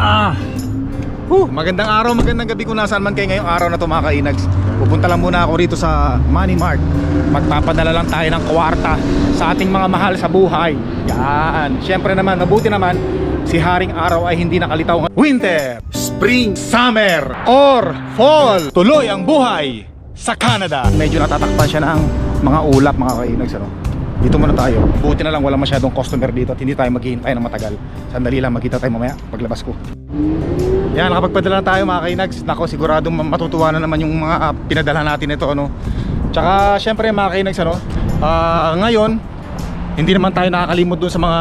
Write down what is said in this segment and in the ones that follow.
Ah! Huh, magandang araw, magandang gabi kung nasaan man kayo ngayong araw na to mga kainags. Pupunta lang muna ako rito sa Money Mart. Magpapadala lang tayo ng kwarta sa ating mga mahal sa buhay. Yan, syempre naman, mabuti naman Si Haring Araw ay hindi nakalitaw ng Winter, Spring, Summer, or Fall. Tuloy ang buhay sa Canada. Medyo natatakpan siya ng mga ulap mga kainags ano? Dito muna tayo. Buti na lang wala masyadong customer dito at hindi tayo maghihintay ng matagal. Sandali lang, magkita tayo mamaya paglabas ko. Yan, nakapagpadala na tayo mga kainags. Nako, siguradong matutuwa na naman yung mga ah, pinadala natin ito, ano. Tsaka, syempre mga kainags, ano, ah, ngayon, hindi naman tayo nakakalimot dun sa mga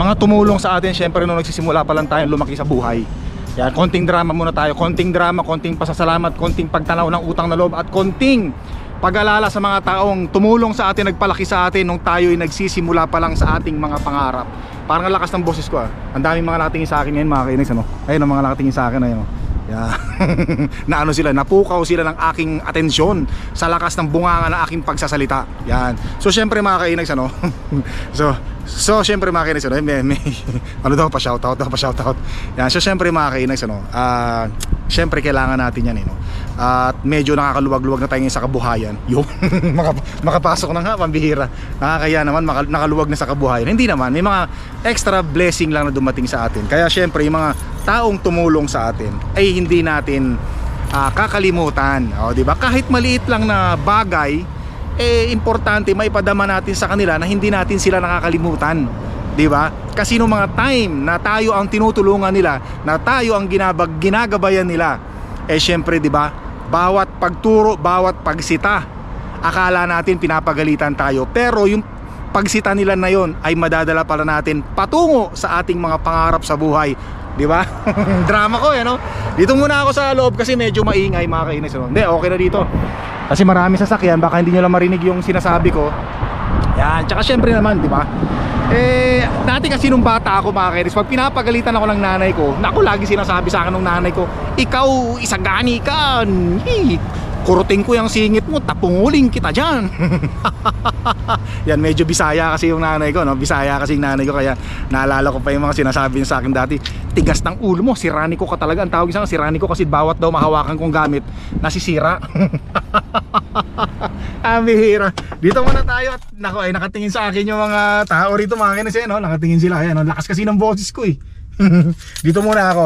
mga tumulong sa atin. Syempre, nung nagsisimula pa lang tayo lumaki sa buhay. Yan, konting drama muna tayo. Konting drama, konting pasasalamat, konting pagtanaw ng utang na loob at konting pag-alala sa mga taong tumulong sa atin, nagpalaki sa atin nung tayo'y nagsisimula pa lang sa ating mga pangarap. Parang ang lakas ng boses ko ah. Ang daming mga nakatingin sa akin ngayon mga kainis ano. Ayun ang mga nakatingin sa akin ayun. Yeah. na ano sila, napukaw sila ng aking atensyon sa lakas ng bunganga ng aking pagsasalita. Yan. So syempre mga kainags ano. so So syempre mga kainags ano, may, may, ano daw pa shoutout daw pa shoutout. Yan. So syempre mga kainags ano, ah syempre kailangan natin yan eh no. At medyo nakakaluwag-luwag na tayo ngayon sa kabuhayan. Yung Makap- makapasok na nga pambihira. Nakakaya naman nakaluwag na sa kabuhayan. Hindi naman, may mga extra blessing lang na dumating sa atin. Kaya syempre yung mga taong tumulong sa atin ay hindi natin ah, kakalimutan. O, di ba? Kahit maliit lang na bagay, eh importante maipadama natin sa kanila na hindi natin sila nakakalimutan. 'Di ba? Kasi nung mga time na tayo ang tinutulungan nila, na tayo ang ginabag ginagabayan nila, eh syempre 'di ba? Bawat pagturo, bawat pagsita, akala natin pinapagalitan tayo. Pero yung pagsita nila na yon ay madadala pala natin patungo sa ating mga pangarap sa buhay. 'Di ba? Drama ko 'yan, no? Dito muna ako sa loob kasi medyo maingay mga kainis. No? Hindi, okay na dito. Kasi marami sasakyan, baka hindi nyo lang marinig yung sinasabi ko. Yan, tsaka syempre naman, di ba? Eh, dati kasi nung bata ako mga kainis, pag pinapagalitan ako ng nanay ko, naku, lagi sinasabi sa akin ng nanay ko, ikaw, isagani ka, Hi, kuruting ko yung singit mo, tapunguling kita dyan. Yan, medyo bisaya kasi yung nanay ko, no? Bisaya kasi yung nanay ko, kaya naalala ko pa yung mga sinasabi niya sa akin dati, tigas ng ulo mo, sirani ko ka talaga. Ang tawag sa sirani ko kasi bawat daw mahawakan kong gamit, nasisira. Ang bihira. Dito muna tayo at nako ay nakatingin sa akin yung mga tao rito mga kinis eh, no? Nakatingin sila. Ayan, no? lakas kasi ng boses ko eh. Dito muna ako.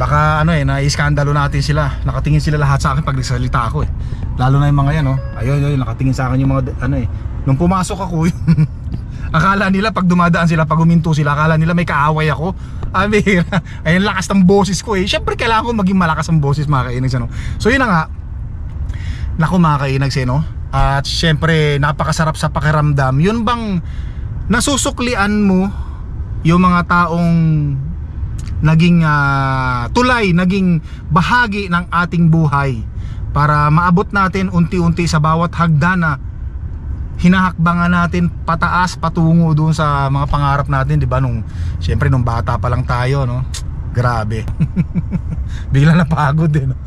Baka ano eh, naiskandalo natin sila. Nakatingin sila lahat sa akin pag nagsalita ako eh. Lalo na yung mga yan, no? Ayun, ayun, nakatingin sa akin yung mga ano eh. Nung pumasok ako, yung akala nila pag dumadaan sila, pag uminto sila, akala nila may kaaway ako. Ah, bihira. Ayun, lakas ng boses ko eh. Siyempre, kailangan ko maging malakas ang boses mga kainags, ano? So, yun na nga. Naku mga kainags eh, no? At syempre, napakasarap sa pakiramdam. Yun bang nasusuklian mo yung mga taong naging ah, tulay, naging bahagi ng ating buhay para maabot natin unti-unti sa bawat hagdan na hinahakbangan natin pataas patungo doon sa mga pangarap natin, 'di ba? Nung syempre nung bata pa lang tayo, no? Grabe. Bigla napagod eh, no?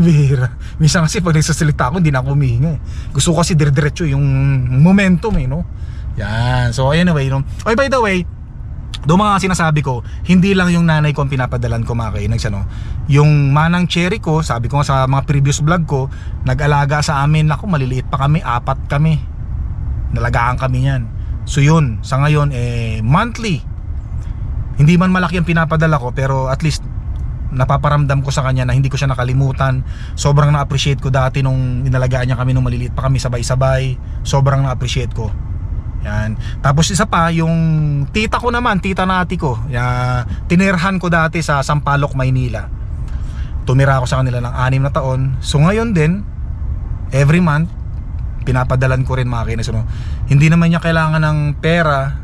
Bihira. Minsan kasi pag nagsasalita ako, hindi na ako humihinga eh. Gusto ko kasi dire-diretso yung momentum eh, no? Yan. So anyway, no? Oy, by the way, doon mga sinasabi ko, hindi lang yung nanay ko ang pinapadalan ko mga kainags, ano? Yung manang cherry ko, sabi ko sa mga previous vlog ko, nag-alaga sa amin, ako maliliit pa kami, apat kami. Nalagaan kami yan. So yun, sa ngayon, eh, monthly. Hindi man malaki ang pinapadala ko, pero at least napaparamdam ko sa kanya na hindi ko siya nakalimutan. Sobrang na-appreciate ko dati nung inalagaan niya kami nung maliliit pa kami sabay-sabay. Sobrang na-appreciate ko. Yan. Tapos isa pa, yung tita ko naman, tita nati ko. Ya, tinirhan ko dati sa Sampaloc, Maynila. Tumira ako sa kanila ng anim na taon. So ngayon din, every month, pinapadalan ko rin mga kinis. Ano? Hindi naman niya kailangan ng pera,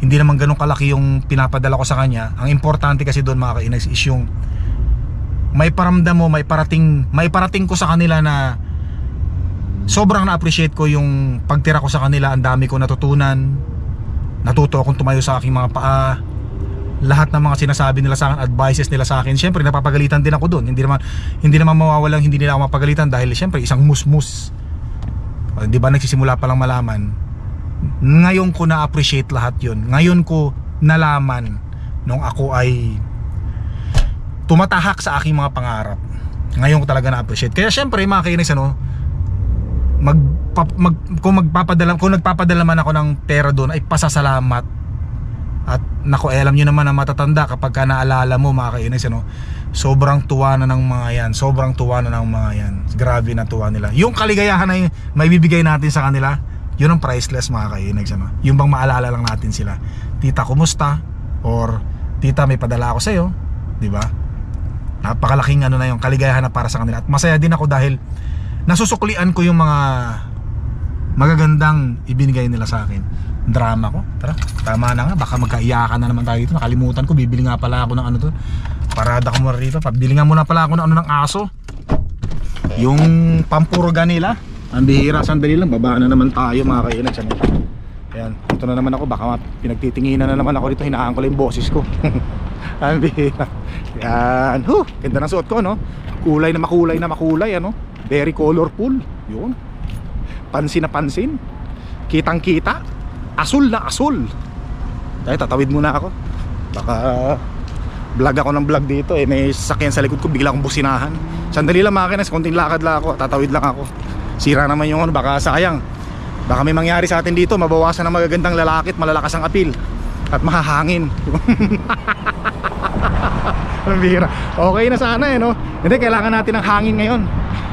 hindi naman ganun kalaki yung pinapadala ko sa kanya. Ang importante kasi doon mga kainis is yung may paramdam mo, may parating, may parating ko sa kanila na sobrang na-appreciate ko yung pagtira ko sa kanila. Ang dami ko natutunan. Natuto akong tumayo sa aking mga paa. Lahat ng mga sinasabi nila sa akin, advices nila sa akin. Siyempre, napapagalitan din ako doon. Hindi naman, hindi naman mawawalang hindi nila ako mapagalitan dahil siyempre, isang musmus. O, Di ba nagsisimula pa lang malaman. Ngayon ko na-appreciate lahat yon Ngayon ko nalaman nung ako ay tumatahak sa aking mga pangarap. Ngayon ko talaga na-appreciate. Kaya syempre mga kainis ano, mag, mag kung magpapadala kung nagpapadala man ako ng pera doon ay pasasalamat. At nako eh, alam niyo naman na matatanda kapag ka naalala mo mga kainis ano sobrang tuwa na ng mga yan. Sobrang tuwa na ng mga yan. Grabe na tuwa nila. Yung kaligayahan na yung may bibigay natin sa kanila yun ang priceless mga kainis ano yung bang maalala lang natin sila. Tita kumusta? Or tita may padala ako sa'yo. Di ba? Napakalaking ano na yung kaligayahan na para sa kanila. At masaya din ako dahil nasusuklian ko yung mga magagandang ibinigay nila sa akin. Drama ko. Tara tama na nga. Baka magkaiyakan na naman tayo dito. Nakalimutan ko. Bibili nga pala ako ng ano to. Parada ko muna rito. Pabili nga muna pala ako ng ano ng aso. Yung pampurga nila. Ang bihira. Sandali lang? Babaan na naman tayo mga kainan siya Ayan, ito na naman ako. Baka pinagtitinginan na naman ako dito. Hinahaan ko lang yung boses ko. Ang bihira. Yan huh, ganda ng suot ko no? Kulay na makulay na makulay ano very colorful yun. Pansin na pansin. Kitang kita asul na asul. Dahil tatawid muna ako. Baka vlog ako ng vlog dito eh may sasakyan sa likod ko bigla akong businahan. Sandali lang makina sa konting lakad lang ako tatawid lang ako. Sira naman yung ano baka sayang. Baka may mangyari sa atin dito mabawasan ng magagandang lalaki malalakas ang apil at mahahangin. Ang bihira. Okay na sana eh no? Hindi kailangan natin ng hangin ngayon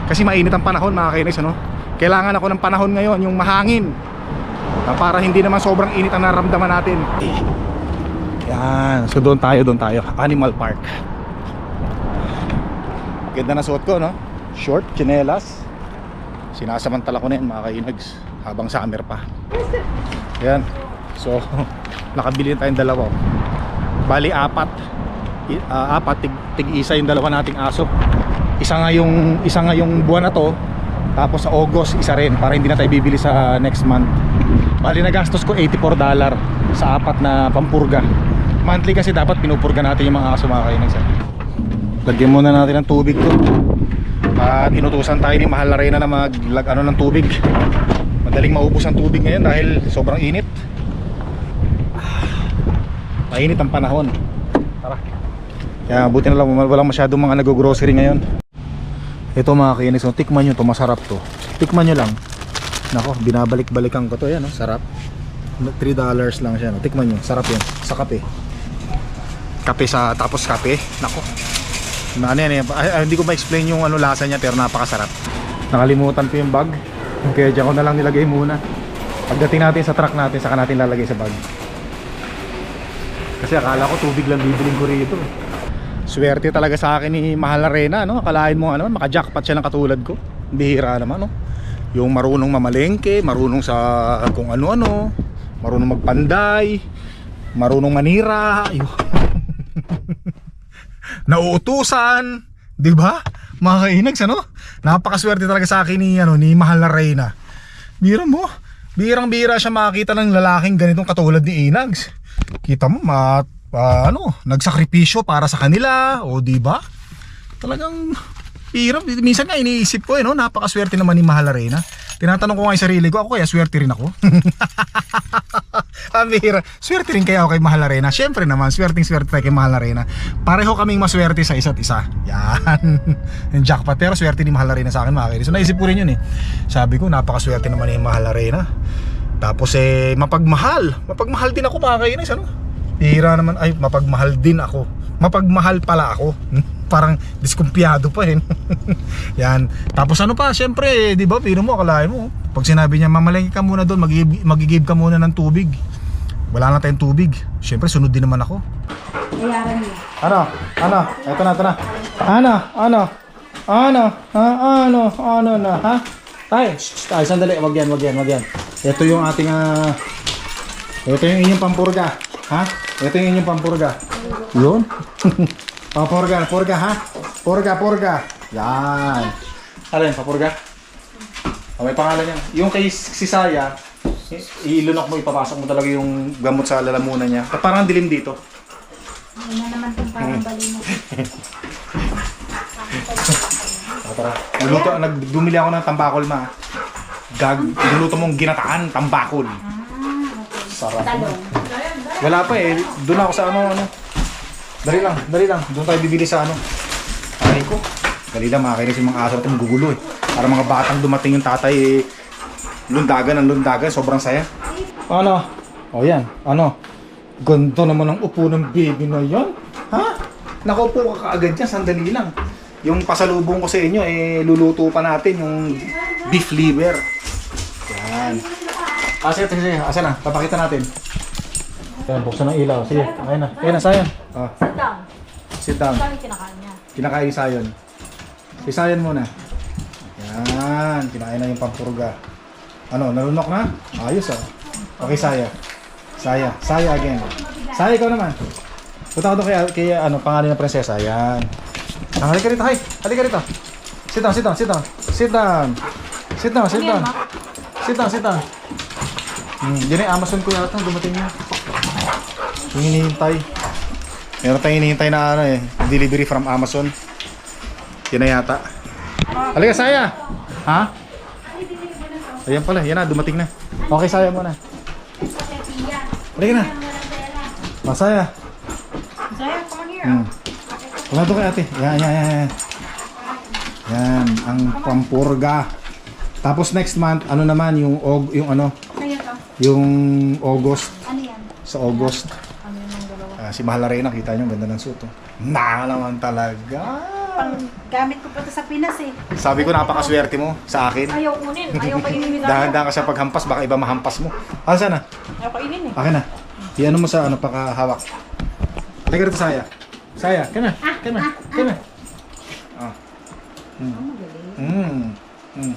kasi mainit ang panahon mga kainis ano? Kailangan ako ng panahon ngayon yung mahangin. Para hindi naman sobrang init ang nararamdaman natin. Yan. So doon tayo doon tayo. Animal park. Ganda na suot ko no? Short, chinelas. Sinasamantala ko na yan mga kainags habang summer pa. Yan. So nakabili na tayong dalawa. Bali apat. Ah, apat tig, tig isa yung dalawa nating aso isa nga yung isa nga yung buwan na to tapos sa August isa rin para hindi na tayo bibili sa next month. Bali nagastos ko 84 dollar sa apat na pampurga. Monthly kasi dapat pinupurga natin yung mga aso mga kainags lagyan muna natin ng tubig to. At inutusan tayo ni Mahal na Reyna na maglag ano ng tubig. Madaling maubos ang tubig ngayon dahil sobrang init. Mainit ang panahon. Tara. Kaya buti na lang walang masyadong mga nag-grocery ngayon ito mga kinis so, tikman nyo to masarap to. Tikman nyo lang. Nako binabalik-balikan ko to yan no? sarap. 3 dollars lang siya no? tikman nyo sarap yan sa kape. Kape sa tapos kape. Nako. Na ano yan eh, ay, ay, hindi ko ma-explain yung ano lasa niya pero napakasarap. Nakalimutan ko yung bag. Kaya dyan ko na lang nilagay muna. Pagdating natin sa truck natin saka natin lalagay sa bag. Kasi akala ko tubig lang bibiling ko rito eh. Swerte talaga sa akin ni Mahal Arena no? akalain mo ano, maka-jackpot siya ng katulad ko bihira naman no? yung marunong mamalengke marunong sa kung ano-ano marunong magpanday marunong manira yun nauutusan, 'di ba? Mga kainags ano? Napakaswerte talaga sa akin ni ano ni Mahal na Reyna. Mo, birang-bira siya makakita ng lalaking ganitong katulad ni Inags. Kita mo, ma, ah, ano, nagsakripisyo para sa kanila, o 'di ba? Talagang bira, minsan nga iniisip ko eh, no? napakaswerte naman ni Mahal na Reyna. Tinatanong ko nga yung sarili ko, ako kaya swerte rin ako. Bihira. Swerte rin kaya ako kay Mahal Arena. Siyempre naman, swerteng swerte tayo kay Mahal Arena. Pareho kaming maswerte sa isa't isa. Yan. Yung jackpot. Pero swerte ni Mahal Arena sa akin mga kainis. So naisip ko rin yun eh. Sabi ko, napakaswerte naman ni Mahal Arena. Tapos eh, mapagmahal. Mapagmahal din ako mga kainis. Ano? Bihira naman. Ay, mapagmahal din ako. Mapagmahal pala ako. Parang diskumpiyado pa eh. Yan. Tapos ano pa, syempre, di ba, pino mo, akalain mo. Pag sinabi niya, mamalengke ka muna doon, magigib, ka muna ng tubig. Wala na tayong tubig. Syempre, sunod din naman ako. Bayaran niyo. Ano? Ano? Ito na, ito na. Ano? Ano? Ano? Ha? Ano? Ano na? Ha? Tay, shh, tay, sandali. Wag yan, wag yan, wag yan. Ito yung ating, ah... ito yung inyong pampurga. Ha? Ito yung inyong pampurga. Yun? pampurga, purga, ha? Purga, purga. Yan. Alin, papurga? Oh, may pangalan yan. Yung kay si Saya, i- ilunok mo, ipapasok mo talaga yung gamot sa lalamunan niya. Parang dilim dito. Ano na naman itong parang bali mo. Ah, tara. Nagluto, nagdumili ako ng tambakol ma. Gag, nagluto mong ginataan, tambakol. Ah, okay. Sarap. Talong. Wala pa eh. Doon ako sa ano, ano. Dali lang, dali lang. Doon tayo bibili sa ano. Ay ko. Dali lang mga kainis yung mga aso natin gugulo eh. Para mga batang dumating yung tatay eh. Lundagan ang lundagan. Sobrang saya. Ano? O yan. Ano? Ganda naman ang upo ng baby na yan. Ha? Nakaupo ka kaagad dyan. Sandali lang. Yung pasalubong ko sa inyo eh luluto pa natin yung beef liver. Yan. Sige, sige. Asa na? Papakita natin. Yan, buksan ng ilaw. Sige, ayun na. Ayun na, Sayan. Ah, Sit down. sit down. Saan kinakain niya? Kinakain ni Sayon. Si Sayon muna. Yan, kinain na yung pampurga. Ano, nalunok na? Ayos ah. Okay, Saya. Saya. Saya again. Saya, ikaw naman. Punta ko doon kay, kay ano, pangalan ng prinsesa. Yan. Ah, halika rito, hay. Halika rito. Sit down, sit down, sit down. Sit down. Sit down, sit Ano yan, down. Sit down, sit down. Hmm, yun yung Amazon ko yata, dumating yun. Yung hinihintay. Meron tayong hinihintay na ano eh, delivery from Amazon. Yan na yata. Halika, Saya! Ha? Ayan pala, yan na, dumating na. Okay, Saya muna. Halika na. Masaya. Saya, come here. Hmm. Wala doon kay ate. Yan, yan, yan, yan. Yan, ang pampurga. Tapos next month, ano naman yung og yung ano, yung August Ano yan? sa August. Ah, si Mahal Arena, kita ang ganda ng suit. Oh. Na naman talaga. Pang gamit ko pa to sa Pinas eh. Sabi ko napakaswerte mo sa akin. Ayaw kunin. Ayaw kainin. Dahan-dahan ka sa paghampas, baka iba mahampas mo. Ah, sana? Ayaw kainin eh. Akin na. Iano mo sa ano, pakahawak. Halika rito, Saya. Saya, kaya na, kaya na, kaya na. Ah. Hmm. Hmm. Hmm.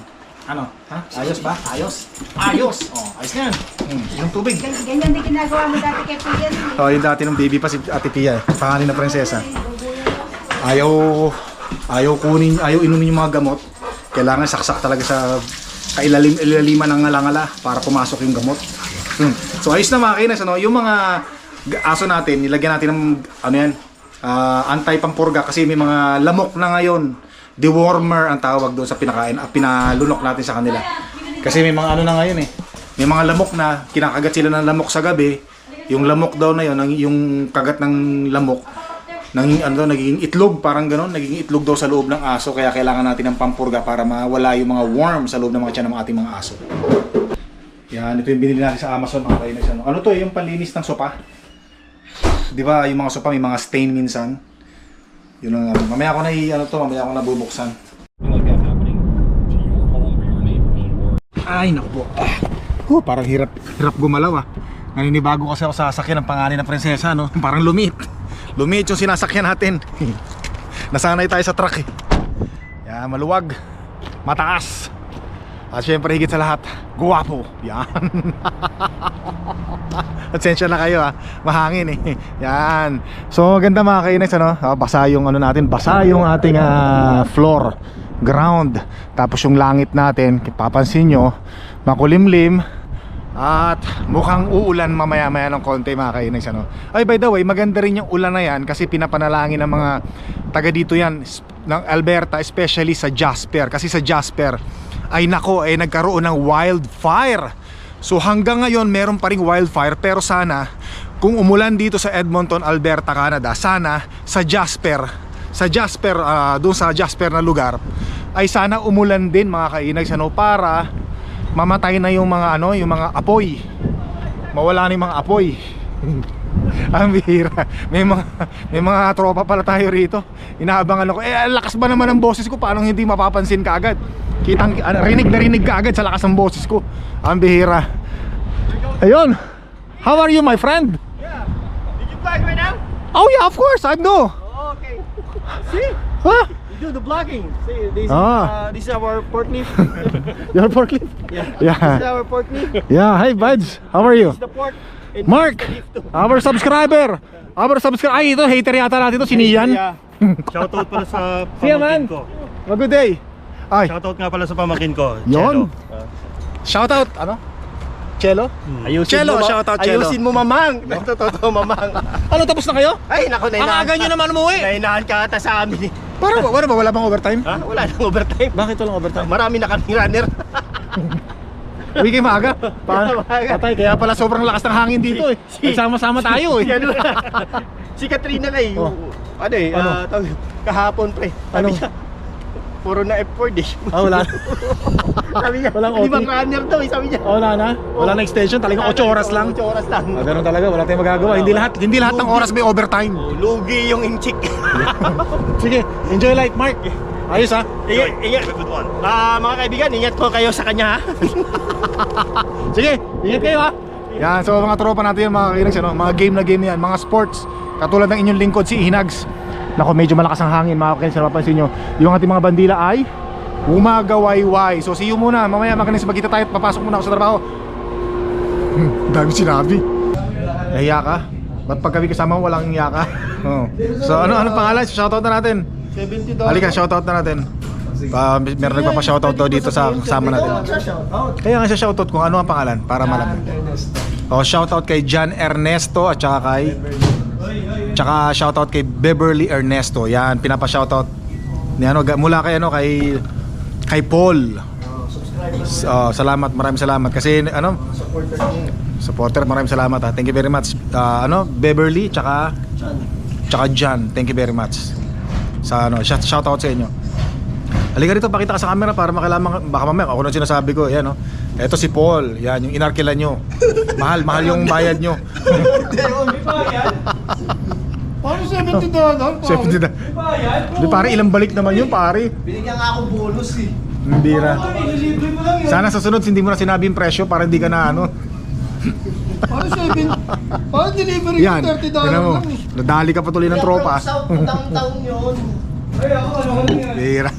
Ano? Ha? Ayos ba? Ayos? Ayos! Oh, ayos na yan. Hmm. Yung tubig. Gan- Ganyan din ginagawa mo dati kay Pian eh. Oh, yung dati ng baby pa si Ate Pia, eh. pangalan na prinsesa. Ayaw ayaw kunin, ayaw inumin yung mga gamot. Kailangan saksak talaga sa kailalim ilaliman ng ngalangala para pumasok yung gamot. Hmm. So ayos na mga kainas, ano, yung mga g- aso natin, nilagyan natin ng ano yan, ah, anti-pampurga kasi may mga lamok na ngayon. Dewormer ang tawag doon sa pinakain, ah, pinalunok natin sa kanila. Kasi may mga ano na ngayon eh. May mga lamok na kinakagat sila ng lamok sa gabi. Yung lamok daw na yun, yung kagat ng lamok, naging ano naging itlog, parang gano'n, naging itlog daw sa loob ng aso kaya kailangan natin ng pampurga para mawala yung mga worm sa loob ng mga tiyan ng ating mga aso. Yan, ito yung binili natin sa Amazon mga kainis. Ano, ano to, yung panlinis ng sopa? Di ba, yung mga sopa may mga stain minsan. Yun ang ano. Mamaya ko na i- ano to, mamaya ko na bubuksan. Ay, naku po. Ah. Oh, parang hirap, hirap gumalaw ah. Naninibago kasi ako sa sasakyan ng pangalan ng prinsesa, no? Parang lumit. Lumit yung sinasakyan natin. Nasanay tayo sa truck eh. Yan, maluwag. Mataas. At syempre higit sa lahat, guwapo. Yan. Atensya na kayo ah. Mahangin eh. Yan. So maganda mga kainex ano. Ah, basa yung ano natin. Basa yung ating ah, floor. Ground. Tapos yung langit natin. Papansin nyo. Makulimlim. At mukhang uulan mamaya maya ng konti mga kainex ano. Ay by the way, maganda rin yung ulan na yan kasi pinapanalangin ng mga taga dito yan ng Alberta especially sa Jasper kasi sa Jasper ay nako ay nagkaroon ng wildfire. So hanggang ngayon meron pa ring wildfire pero sana kung umulan dito sa Edmonton, Alberta, Canada, sana sa Jasper, sa Jasper ah, doon sa Jasper na lugar ay sana umulan din mga kainags ano para mamatay na yung mga ano, yung mga apoy. Mawala na yung mga apoy. Ang bihira. May mga may mga tropa pala tayo rito. Inaabangan ako. Eh, ang lakas ba naman ng boses ko? Paano hindi mapapansin kaagad? Kitang ano, rinig na rinig kaagad sa lakas ng boses ko. Ang bihira. Ayun. How are you, my friend? Did you vlog right now? Oh yeah, of course. I know. Oh, okay. See? Huh? Do the vlogging. See, this, Ah. uh, this is our pork leaf. You're forklift? yeah. This is Yeah. our pork leaf. Yeah. Hey, buds. How are you? This is the pork. Mark, our subscriber. Our subscriber. Ay, ito, hater yata natin ito, si Nian. Shoutout pala sa Siya man. pamangkin ko. Oh, good day. Ay, Shoutout nga pala sa pamangkin ko. Yon. Chelo. Uh, shout out, ano? Chelo? Ayusin Cello, mo, shout out, Cello. Ayusin mo, mamang. Ito, totoo, mamang. Ano, tapos na kayo? Ay, naku, Ang nainaan. aga nyo naman umuwi. Nainaan ka ata sa amin. Parang, wala ba? Wala bang overtime? Ha? Wala nang overtime. Bakit walang overtime? Marami na kaming runner. Uwi kayo maaga. Pa patay, kaya pala sobrang lakas ng hangin dito eh. Si- Nagsama-sama tayo eh. Si, ano, si Katrina nga eh. Oh. Ano eh, Ano? ah, tawag- kahapon pre. Sabi Ano? niya, puro na F4 eh. Ah, wala. sabi niya, Walang limang OT. runner daw eh, sabi niya. Oh, wala na. Wala na extension, talagang 8 oras lang. 8 oras lang. Ah, ganun talaga, wala tayong magagawa. Hindi lahat, hindi lahat ng oras may overtime. Oh, lugi yung inchik. Sige, enjoy life, Mark. Ayos ha. ingat, ingat. Good one. Ah, mga kaibigan, ingat po kayo sa kanya ha. Sige, ingat kayo ha. Yan, so mga tropa natin yan, mga kinags, ano, mga game na game yan, mga sports. Katulad ng inyong lingkod, si Inags. Nako, medyo malakas ang hangin, mga kinags, napapansin nyo. Yung ating mga bandila ay umagawayway. So, see you muna. Mamaya, mga kinags, magkita tayo at papasok muna ako sa trabaho. Hmm, dami sinabi. Nahiya ka? Ba't pag kami kasama mo, walang hiya ka? Oo. So, ano, ano pangalan? Shoutout na natin. 70 Halika, shoutout na natin. Uh, meron nagpapa-shoutout daw dito sa kasama natin. Kaya nga siya shoutout kung ano ang pangalan para malaman. Oh, shoutout kay John Ernesto at saka kay Tsaka shoutout kay Beverly Ernesto. Yan, pinapa-shoutout ni ano mula kay ano kay kay Paul. Oh, salamat, maraming salamat kasi ano supporter, maraming salamat ha. Thank you very much. Ah, ano, Beverly tsaka tsaka John. Thank you very much. Sa ano, shout, shout out sa inyo. Halika rito, pakita ka sa camera para makalaman baka mamaya ako na sinasabi ko, yan no. Ito si Paul, yan yung inarkila nyo. mahal, mahal yung bayad nyo. Paano 70 dollars? 70 na. Di pare, ilang balik naman yun pare. Binigyan nga ako bonus eh. Hindi na. Sana sa sunod hindi mo na sinabi yung presyo para hindi ka na ano. Paano 7? Paano delivery Yan. Tingnan mo. Nadali ka pa tuloy ng tropa. downtown yun. Bira.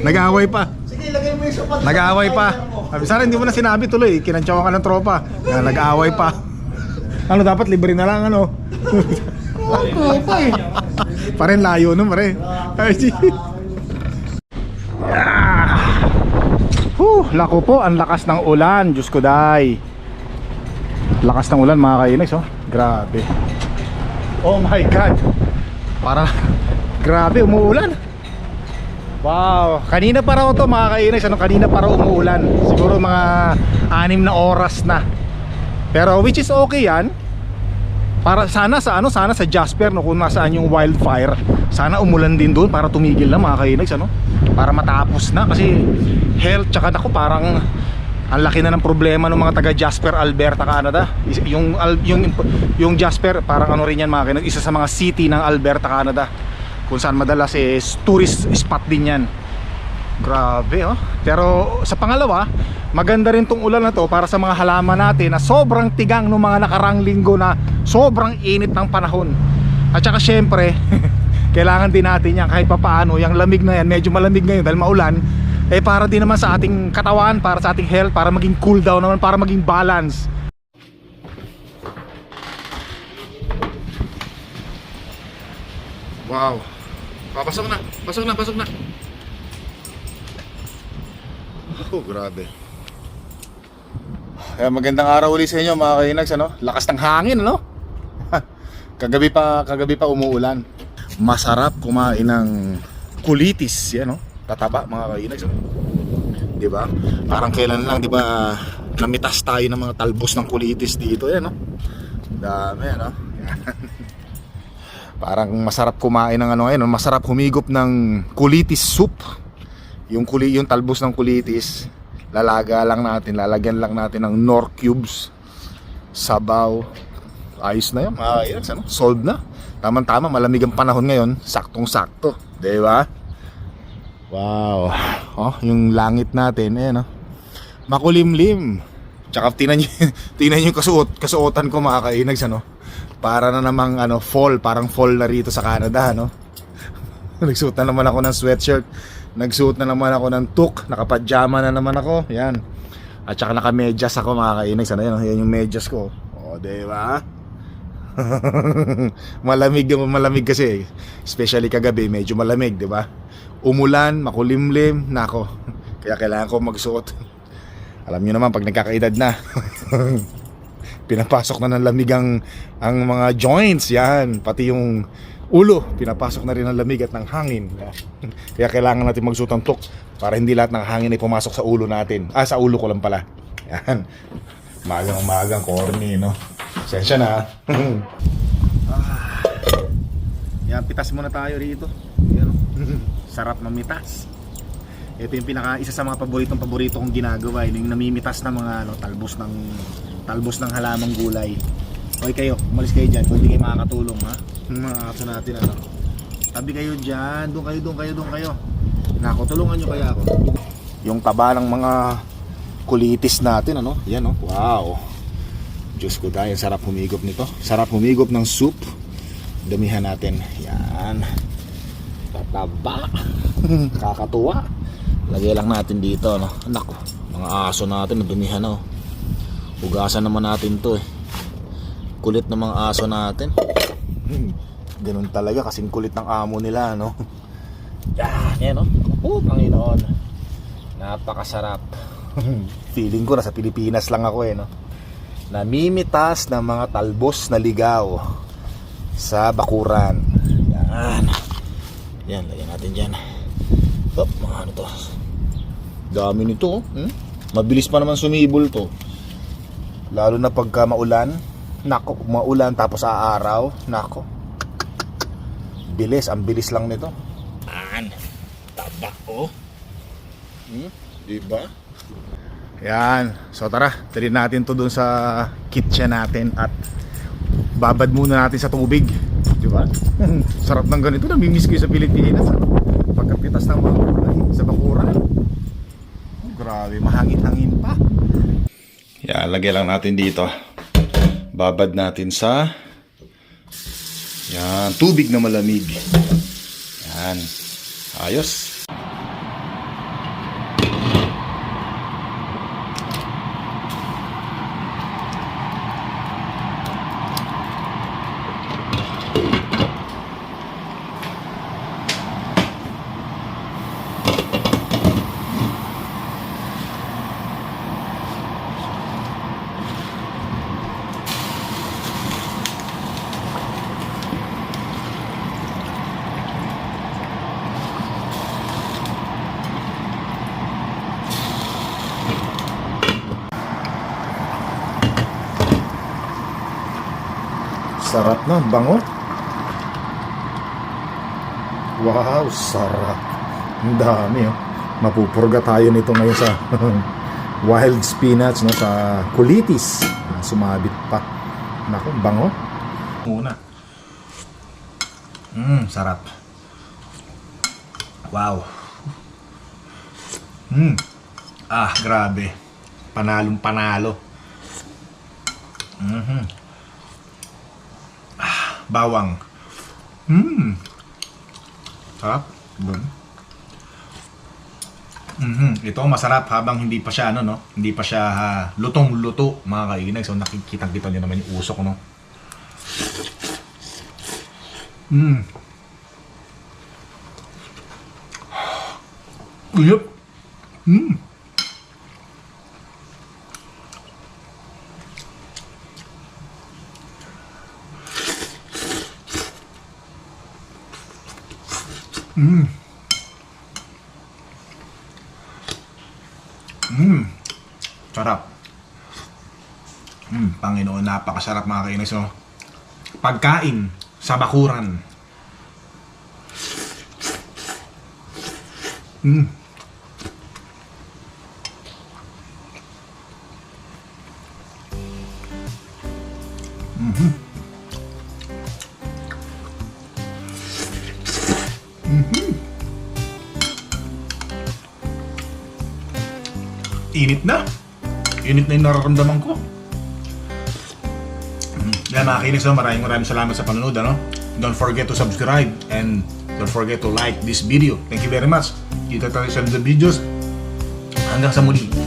Nag-aaway pa. Sige, lagay mo yung sapat. Nag-aaway pa. Sabi sana hindi mo na sinabi tuloy. Kinantsawan ka ng tropa. Yan, nag-aaway pa. Ano dapat libre na lang ano. Tropa eh. Paren layo no pare. Ay, si- Ah. Huh, lako po, ang lakas ng ulan, Diyos ko day. Lakas ng ulan mga kainags oh. Grabe. Oh my god. Para grabe umuulan. Wow, kanina pa raw to mga kainags, ano kanina pa raw umuulan. Siguro mga anim na oras na. Pero which is okay yan. Para sana sa ano, sana sa Jasper no kung nasaan yung wildfire, sana umulan din doon para tumigil na mga kainags ano. Para matapos na kasi health tsaka nako parang ang laki na ng problema ng mga taga Jasper, Alberta, Canada. Yung yung yung Jasper parang ano rin yan mga kainags, isa sa mga city ng Alberta, Canada. Kung saan madalas is tourist spot din yan. Grabe oh. Pero sa pangalawa, maganda rin tong ulan na to para sa mga halaman natin na sobrang tigang ng mga nakarang linggo na sobrang init ng panahon. At saka syempre, kailangan din natin yan kahit papaano, yung lamig na yan, medyo malamig ngayon dahil maulan, eh para din naman sa ating katawan, para sa ating health, para maging cool down naman, para maging balance. Wow. Papasok na, pasok na, pasok na. Oh, grabe. Kaya magandang araw ulit sa inyo mga kainags ano? Lakas ng hangin ano? kagabi pa kagabi pa umuulan. Masarap kumain ng kulitis, yan no? Tataba mga kainags? 'Di ba? Parang kailan lang 'di ba namitas tayo ng mga talbos ng kulitis dito yan no? Dami ano? Parang masarap kumain ng ano ngayon, masarap humigop ng kulitis soup. Yung kuli yung talbos ng kulitis, lalaga lang natin, lalagyan lang natin ng nor cubes, sabaw. Ayos na 'yan, mga ano? Solved na. Tama-tama, malamig ang panahon ngayon, saktong-sakto, 'di ba? Wow. Oh, yung langit natin, eh, no? Makulimlim. Tsaka tinan niyo, tinan niyo kasuot, kasuotan ko mga kainags, ano? Para na namang ano, fall, parang fall na rito sa Canada, no? Nagsuot na naman ako ng sweatshirt. Nagsuot na naman ako ng tuk. Nakapajama na naman ako. Yan. At saka nakamedyas ako mga kainags. Ano yan? Yan yung medyas ko. O, di ba? malamig yung malamig kasi. Especially kagabi, medyo malamig, di ba? Umulan, makulimlim, nako. Kaya kailangan ko magsuot. Alam niyo naman pag nagkakaedad na. pinapasok na ng lamig ang, ang mga joints yan pati yung ulo, pinapasok na rin ang lamig at ng hangin. Kaya kailangan natin magsuot ng tok para hindi lahat ng hangin ay pumasok sa ulo natin. Ah, sa ulo ko lang pala. Yan. Magang magang corny, no? Sensya na. ah. Yan, pitas muna tayo rito. Sarap mamitas. Ito yung pinaka isa sa mga paboritong paborito kong ginagawa, yun yung namimitas ng mga ano, talbos ng talbos ng halamang gulay. Hoy kayo, umalis kayo diyan, kung hindi kayo makakatulong ha. Mga aso natin ano. Tabi kayo diyan, doon kayo, doon kayo, doon kayo. Nako, tulungan niyo kaya ako. Yung taba ng mga kulitis natin ano, yan oh. Wow. Diyos ko dahil sarap humigop nito. Sarap humigop ng soup. Damihan natin. Yan. Tataba. Kakatuwa. Lagay lang natin dito, no? Nako, mga aso natin, nadumihan na, oh. Hugasan naman natin to, eh. Kulit ng mga aso natin. Hmm, Ganun talaga, kasing kulit ng amo nila, no? Yan, yan, no? Oh, Panginoon. Napakasarap. Feeling ko, nasa Pilipinas lang ako, eh, no? Namimitas ng mga talbos na ligaw sa bakuran. Yan. Yan, lagyan natin dyan. Oh, mga ano to. Dami nito, oh. Hmm? Mabilis pa naman sumibol to. Lalo na pagka maulan. Nako, maulan tapos aaraw. Nako. Bilis, ang bilis lang nito. An, taba, oh. Hmm? Diba? Yan. So tara, tali natin to dun sa kitchen natin at babad muna natin sa tubig. Di ba? Sarap ng ganito. Namimiss yung sa Pilipinas. Ano? Pagkapitas ng mga kulay sa bakuran. Oh, grabe, mahangin-hangin pa. Yan, lagay lang natin dito. Babad natin sa yan, tubig na malamig. Yan. Ayos. Sarap na, bango. Wow, sarap. Ang dami, oh. Mapupurga tayo nito ngayon sa wild spinach, no, sa kulitis. Ah, Sumabit pa. Naku, bango. Muna. Mmm, sarap. Wow. Mmm. Ah, grabe. Panalong panalo. Mhm bawang. Mmm. Sarap. Mhm. Ito masarap habang hindi pa siya ano no, hindi pa siya ah, lutong-luto mga kainan. So nakikita-kita niyo naman yung usok no. Mm. Uyap. Mm. Mm. Mm. Sarap. Mm, Panginoon, napakasarap mga kainis. No? Pagkain sa bakuran. Mm. Init na yung nararamdaman ko. Mm. Yan mga kinis, no? maraming maraming salamat sa panonood. Ano? Don't forget to subscribe and don't forget to like this video. Thank you very much. Kita tayo sa the videos. Hanggang sa muli.